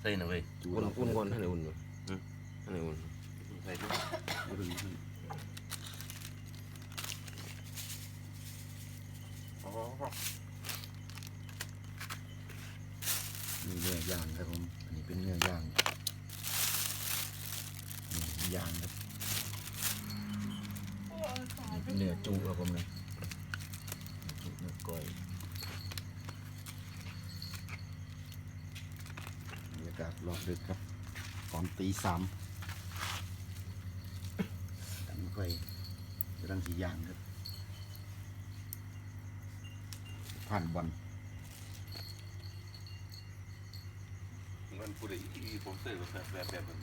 ใส่หน่อยเว้ยอุ่นอุ่นก่อนให้อุ่นก่อนอืมให้อุ่นใส่ด้วยอ๋อมีเนื้อย่างครับผม อันนี้เป็นเนื้อย่างนี่ย่างครับนี่เป็นเนื้อจูครับผมเลยจุเนื้อก้อย บรอบดึกครับ ตอนตีสามตั้งไฟกำลังสีย่างครับ ผ่านบอลมันพูดอีผมเสยแบบแบบแบบแบบ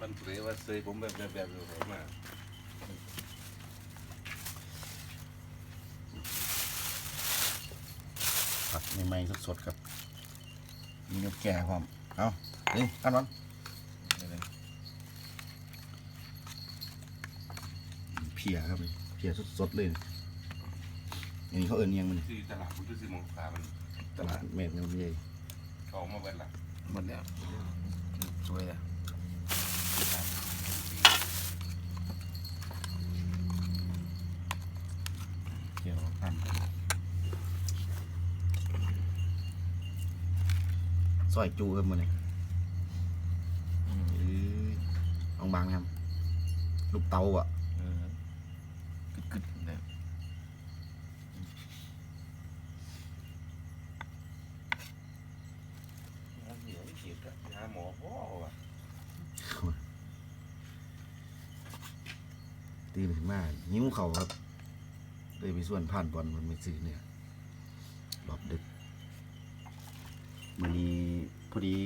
มันเปรว่าเสยผมแบบแบบแบบแบบมาผัดใหม่ๆสดๆครับ มีนกแก่ความเอานี่ขั้นวันเพียครับนี่เพียสดๆเลยอันนี้เขาเอินเนียงมันที่ตลาดพุทธศิมงคามันตลาดเมดมันใหญ่เขามาเป็นหลักหมดแล้วสวยแล้วเกี่ยวพัน ซอยจูครับมันนี่เอาบางๆครับ ลูกเตาอะเออกึดกึดๆแล้วเดี๋ยวเกียดหาหมอพ่อว่ะตื่นขึ้นมาหิ้วเขาครับเลยไปส่วนผ่านบอลมันไม่ซื้อเนี่ยรอบดึกมือนี้พ อดี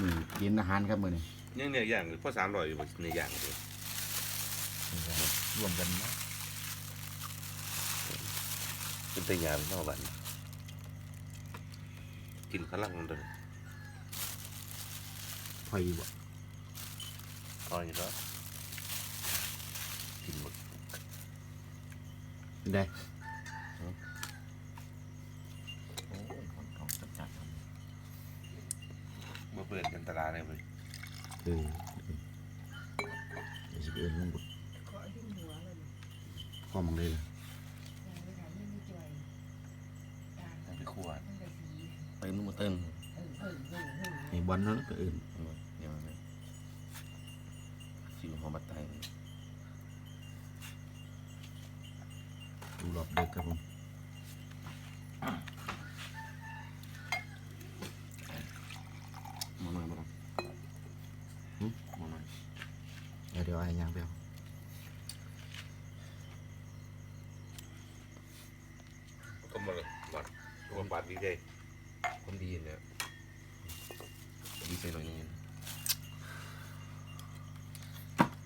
มือเย็นอาหารครับมือนี้เนี่ยเนี่ยอย่างพ่อสามร้อยอยู่ในอย่างเลยรวมกันนะเป็นแต่ยามเท่าวันกินข้าวลังมันเลยไฟบ่พออยู่แล้วกินหมดเป็นได้ โอ้ยของของจัดจัดๆครับ เมื่อเปิดกันตลาดเลยเว้ยเออเดี๋ยวจะไปเอินลงบุตรขอที่หัวเลยพร้อมเลยล่ะไรเอาไปคั่วตั้งแต่สีเติมมือเติมเออเออเออเออไอ้บอลนั้นก็เอินเดี๋ยวมาเลยชิวหอมบัตไตดูรอบเดึกครับผมมาหน่อยมาหน่อยหึมาหน่อยเดี๋ยวเดี๋ยวไอ้ยังไปเอา ก็มาบัด ตัวบัดดีใจคนดีเนี่ยดีใจหน่อยนึง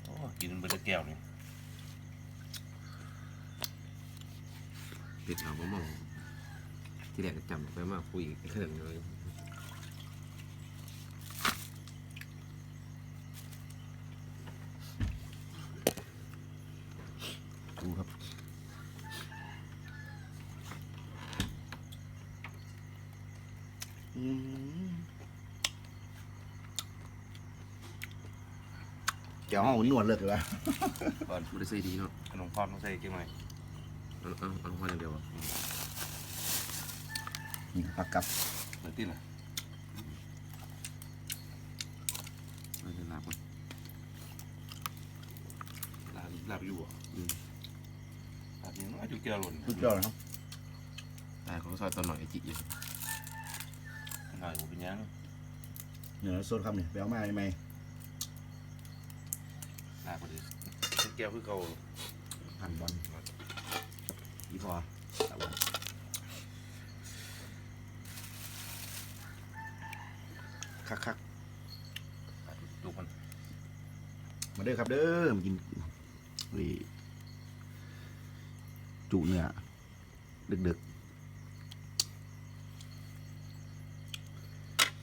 โอ้กินเบอร์แก้วนี่ติดเอามะม่วงที่แรกก็จำไปมาคุยเครื่องเลย ดูครับอืม เจ้าห้องหนวดเลยเหรอก่อนไม่ได้ใส่ดีเนาะขนมพรต้องใส่กี่ไหมเอาเอาเอาหัวอย่างเดียวอะนี่ผักกับเหมือนที่น่ะเอาจะลาบก่อนลาบลาบอยู่อะอืมลาบยังน้อยอยู่แก้วหล่นสุดยอดนะครับตายของซอยตัวหน่อยจิอยู่ หน่อยผมเป็นยังเนื้อสดครับเนี่ยไปเอามาใหม่ลาบพอดีแก้วคือเก่าหั่นบอลอีพอตะวันคักคักดูมันๆมาเด้อครับเด้อมากินนี่จุเนื้อดึกๆ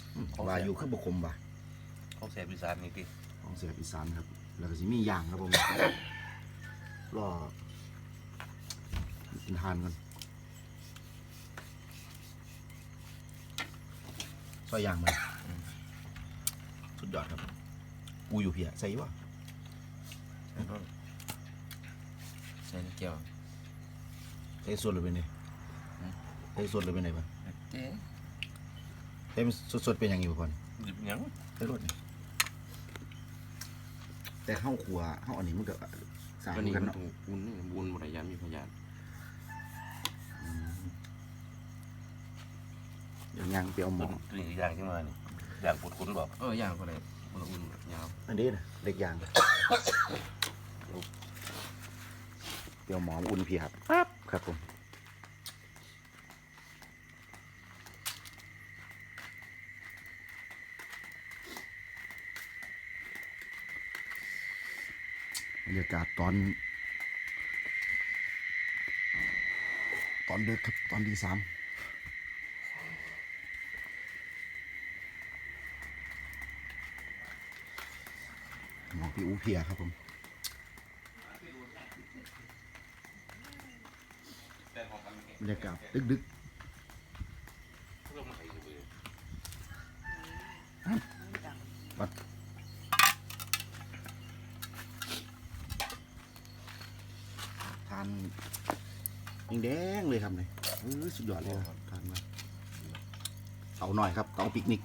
อืม วาอยู่ขึ้นบกคมว่ะเขาแซ่บอีสานนี่ที่ของเสียบอีสานครับ แล้วก็สิมีย่างครับผมรอกินทานกันซอยยางมันสุดยอดครับอูอยู่เพียใส่วะใส่เกี่ยวใส่ส่วนหรือเป็นไงใส่ส่วนหรือเป็นไงบ้าง เจ๊ใส่สดๆเป็นอย่างอยู่ก่อนหยิบหยังใส่รสนี่แต่ข้าวขัวข้าวอันนี้มันก็สามวันนี้กันมันเนาะ ถูกอุ่นนี่บุญหมดเลยยามมีพยานอืมเดี๋ยวย่างไปเอาหมอตัวอีกอย่างที่มานี่อย่างปุดคุ้นบอกเออย่างก็เลยมันอุ่นยาวอันนี้นะเล็กยางเดี๋ยวหมอมอุ่นเพียครับปั๊บครับผม รรยากาศตอน ตอนเด็กครับตอนดีสามหมอพี่อูเพียครับผมบรรยากาศดึกเรื่องใหม่เลย ๆทาน แดงๆเลยครับเนี่ยเออสุดยอดเลยครับทานมาเตาหน่อยครับเตาปิกนิก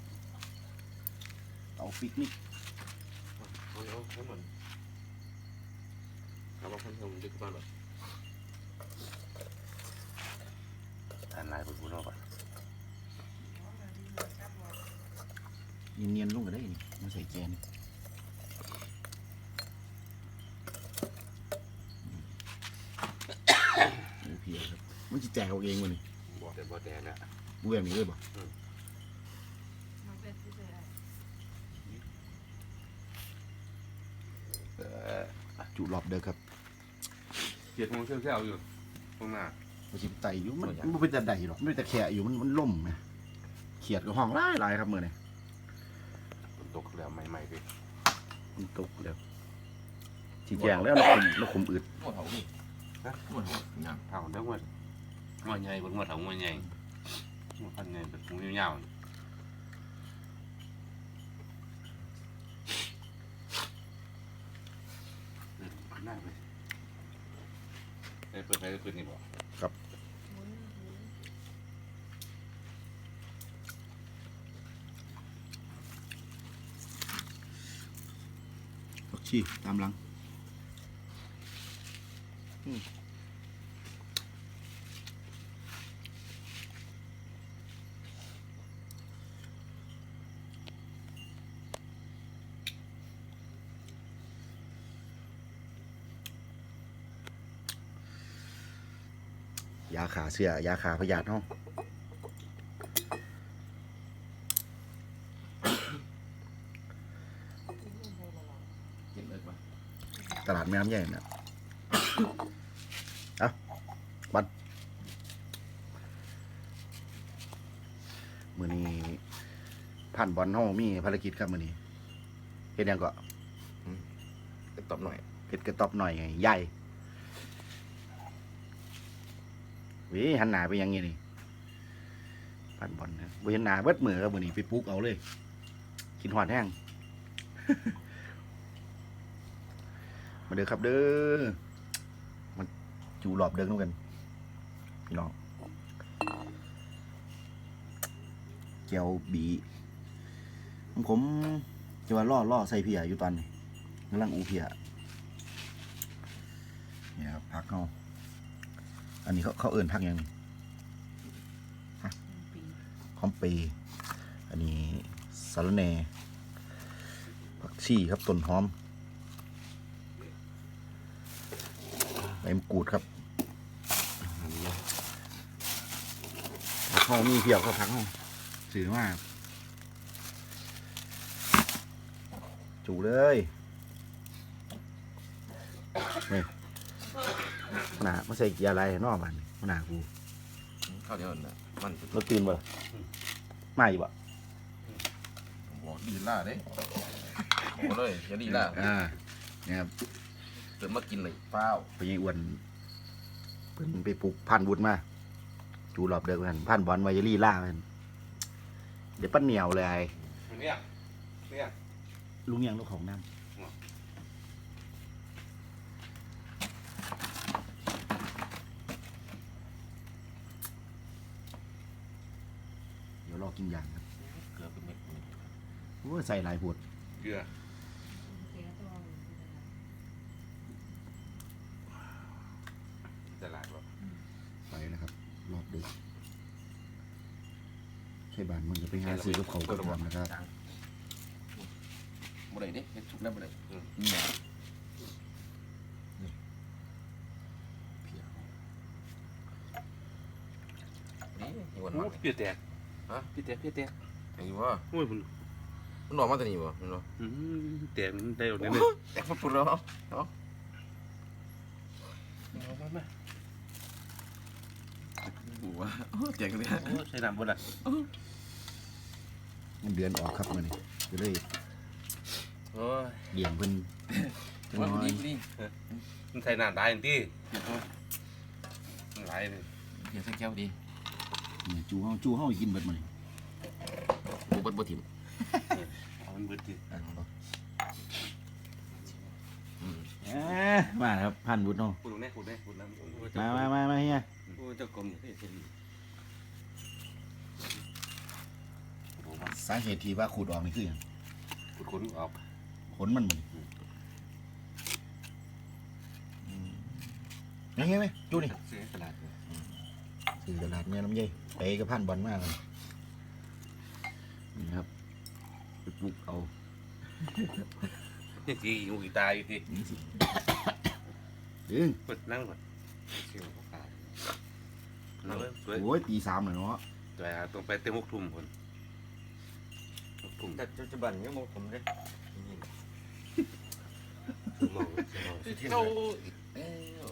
เตาปิกนิกเอาเอาให้หมดเอามาพันเทอมดึกบ้านหรออ่านลายปุดคุ้นบอกเนียนๆลงก็ได้นี่มาใส่แกน อูเพียครับมันจะแจกเอาเองวะนี่บอกแต่บอกแต่แล้วบูแบบนี้เลยบ่มันเป็นที่เสือเออจุรอบเด้อครับเกียรติมงเซี่ยวๆอยู่ข้างหน้ามันสิไตอยู่มันมันบ่เป็นแต่ใดหรอกมันเป็นแต่แขะอยู่มันมันล่มไงเขียดกับห้องหลายหลายครับมือนี่ฝนตกแล้วใหม่ๆไปมันตกแล้วชี้แจงแล้วเราคุมเราคุมอึดหมดเขานี่นะหมดเขาอย่างเท่าเด้อว่าว่าใหญ่บน ว่าเท่าว่าใหญ่ว่าพันใหญ่แบบงูยาวๆเออหน้าไปเอ้ยเปิดไฟเปิดนี่บอกหมุนหมุนผักชีตามหลังอืม ยาขาเสือยาขาพยาธิห้องเห็นเลยปะตลาดแม่น้ำใหญ่เนี่ย เอาบันมือนี้ผ่านบอลห้องมีภารกิจครับมือนี้เฮ็ดหยังก็ก็ตอบหน่อยเฮ็ดกระต๊อบหน่อยไงใหญ่วิหันหน้าไปอยังงี้นี่ผ่านบอลนะบ่เห็นหน้าเบิดมือครับมือนี้ไปปลูกเอาเลยกินหอดแห้งมาเด้อครับเด้อมัน จูรอบเดินนู่นกัน พี่น้องเจียวบีของผมจะว่าล่อล่อใส่เพียอยู่ตอนนี้กำลังอูเพียเนี่ยครับพักเขาอันนี้เขาเขาเอิ่นพักยังคอมเปอันนี้สาระแน่ผักชีครับต้นหอมใบมะกรูดครับ เขามีเพียวเขาพักเขาสื่อมากจูเลยนี่หนาไม่ใส่เกียร์อะไรนอกมันหนากูข้าวเดียวน่ะมันเราตื่นบ่ล่ะไม่บ่ผมบอกดีล่าเด้โอ้เลยอย่าดีล่าอ่าเนี่ยครับเติมมากินเลยเปล่าไปยังอ้วนเพิ่นไปปลูกพันธุ์วุฒมา จูรอบเด็กกันพันธุ์บอลไวาเยลี่ล่าเพิ่นเดี๋ยวปั้นเหนียวเลยไอ้เนี่ยเนี่ยลุงยังลูกของน้ำเดี๋ยวรอกินอย่างครับเกลือเป็นเม็ดนี่โอ้ยใส่หลายผดเกลือ เสียตัวอยู่ ตลาดวะ ไปแล้วครับ รอบดึกใช่บ้านมึงจะไปหา ซื้อกับเขาวกับน้ำนะครับบ่ได้เด้เฮ็ดชุกแล้วบ่ได้นี่นี่เพียนี่อีวันโอ้วันเปียแตกฮะเปียแตกเปียแตกไอ้ว่าโอ้ยมันมันออกมาแต่นี่บ่มันบ่อืมแตกมันได้หมดเลยแต่พอปุ๊บแล้วเนาะเอามามากูว่าเจ๋งเลยโอ้ใช้น้ำบนอะ เงินเดือนออกครับมันนี่ก็เลยโอ้ยเลี้ยงเพิ่นจังว่าน้อยนี่นี่มันใช้น้ำได้จริงมันไหลเลยเดี๋ยวใส่แก้วดีเนี่ยจูเฮาจูเฮากินเบิดมันนี่กูเบิดบ่ถิ่มเอามันเบิดดิมาครับพันบุญเนาะพูดตรงนี้พูดตรงนี้พูดน้ำโอ้ยมามามามาเฮียโอ้ยเจ้ากรมเนี่ยเท่ดีโอ้โหมัน สาเหตุที่ว่าขูดออกนี่คือหยังขุดขนออกขนมันมันยังไงไหมจูนี่เสียตลาดเลยสื่อตลาดแม่ลำไยไปกับพันบอลมากเลยนี่ครับไปปลูกเอานี่จีอยู่กี่ตายอยู่ทีนี่สิดึงเปิดนั่งก่อนเสียวเขาขาดนั่งเลยสวยโอ้ยตีสามเลยเนาะสวยอะต้องไปเต็มหกทุ่มคนหกทุ่ม แต่ปัจจุบันยังมองผมเลยมองมองเข้าเอ้า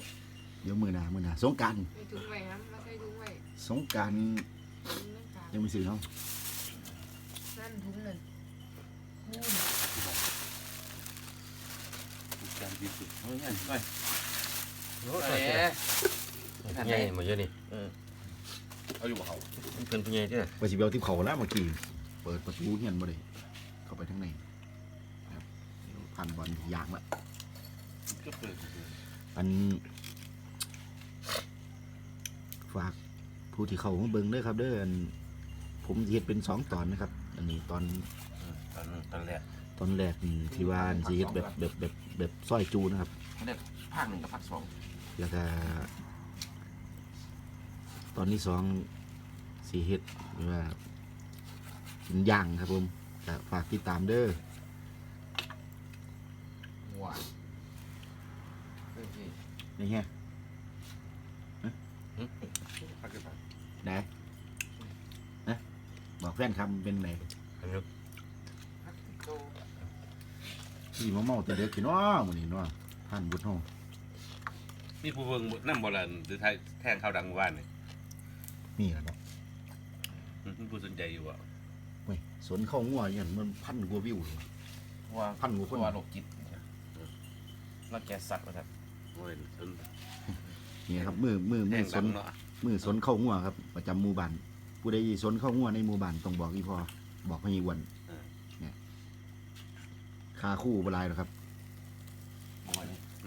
เดี๋ยวมือหนามือหนาสงกรารไปถุงไว้ครับแล้วใส่ถุงไว้สงกรารถุงนั่งกลางยังไม่ซื้อเนาะนั่นถุงนั่นคูณการดีสุดเฮ้ยไปโอ้เอ้ยยใหญ่หมดเยอะนี่เอาอยู่บ่เขามันเป็นผู้ใหญ่ที่ไหน ไปสิเบลที่เขาแล้วเมื่อกี้ เปิดประตูเฮียนมาเลยเข้าไปทั้งในครับพันบอลยางละก็เปิดอันฝากผู้ที่เขามาเบิ่งเด้อครับเด้ออันผมสิเฮ็ดเป็นสองตอนนะครับ อันนี้ตอนตอนตอนแรกตอนแรกนี่ที่ว่าอันสิเฮ็ดแบบแบบแบบแบบซอยจูนะครับเขาเรียกภาคหนึ่งกับภาคสองแล้วก็ตอนที่สองสีเฮ็ดว่า กินย่างครับผมก็ฝากติดตามเด้อว้าวเฮ้ยนี่เฮียพักกันไปได้นะบอกแฟนคำเป็นไงอันนี้ที่มาเมาแต่เด็กกี่น้อมื้อนี้เนาะท่านบุญเฮานี่ผู้เบิ่งน้ำโบราณหรือไทยแทงข้าวดังว่านนี่นี่แหละเนาะผู้สนใจอยู่อะเว้ยสวนเข้างัวอย่างมันพันกว่าวิวเลย ว่าพันกว่าคน ว่าโรคจิตรักแกสัตว์มาครับโอ้ยสนนี่ครับมือมือแทมืองสดันงเนาะมือสนเข้างัวครับ ประจำหมู่บ้านผู้ใดสนเข้างัวในหมู่บ้านต้องบอกอีพ่อบอกพญีวันเนี่ยค่าคู่บ่หลายหรอกครับ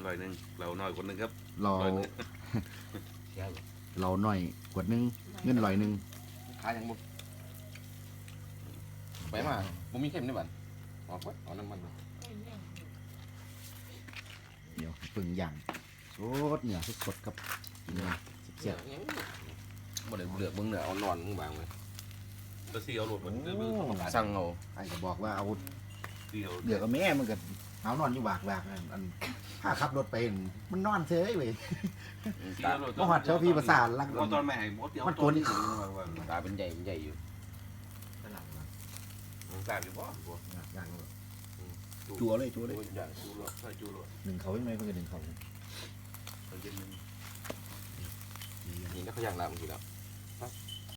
ร้อยหนึ่งเราน้อยคนหนึงครับ เราร้อยหนึ่งเราหน่อยกว่านึงเงินร้อยหนึงขายยังบุ ไปมาบุมีเข้มได้บ้านออกไว้เอาน้ำมันมาแค่นี้เดี๋ยวปึ่งย่างสดเนี่ยสดๆครับกินเลยเสียบบ่ได้เลือกเบิ่งเนื้อเอานอนมึงบางเลยแล้วซีเอารถมันๆเบิ่งโอ้สั่งเอาไอ้ก็บอกว่าเอาซีเอาเดี๋ยวกับแม่มันก็เอานอนอยู่บากบากอันอันถ้าขับรถไปนั่นมันนอนเฉยเว้ยซีเอารถบ่ฮอดเจ้าพี่ประสานลักเอาตอนแม่ให้หมดเดี๋ยวมันตัวนี้ตาเป็นใหญ่เป็นใหญ่อยู่ ตามอยู่บ่ย่างจัวเลยจัวเลยอย่างจูรถใช่จูรถหนึ่งเขายังไงเพื่อนหนึ่งเขาเขาเย็นนึงนี่แล้วเขาย่างลาบางทีแล้ว